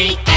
week.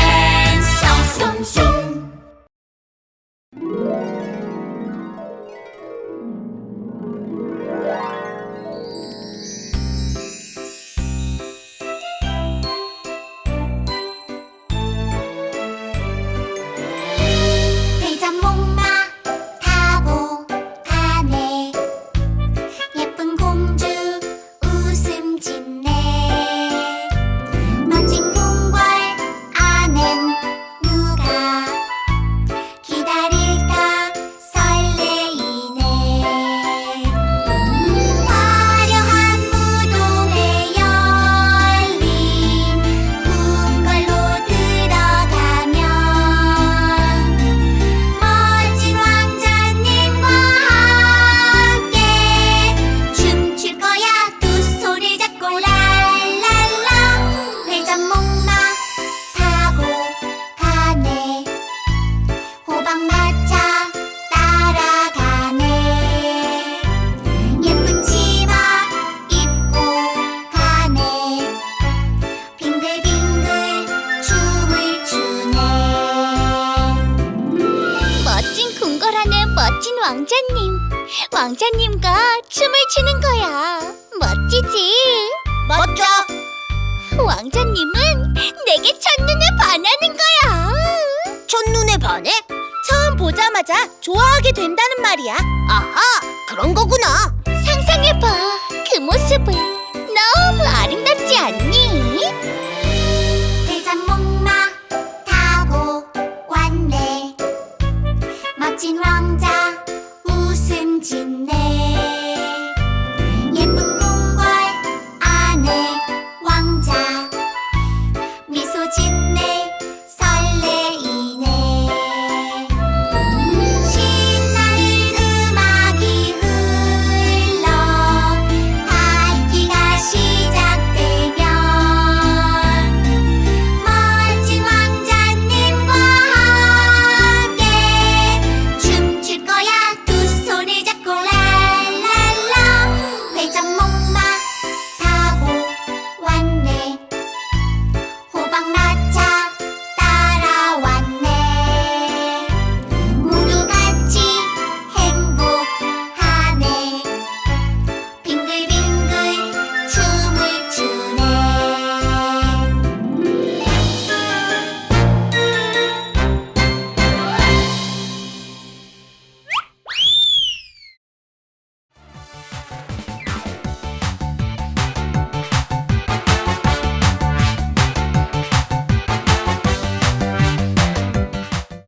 멋진 왕자님. 왕자님과 춤을 추는 거야. 멋지지? 멋져. 왕자님은 내게 첫눈에 반하는 거야. 첫눈에 반해? 처음 보자마자 좋아하게 된다는 말이야. 아하 그런 거구나 金旺家。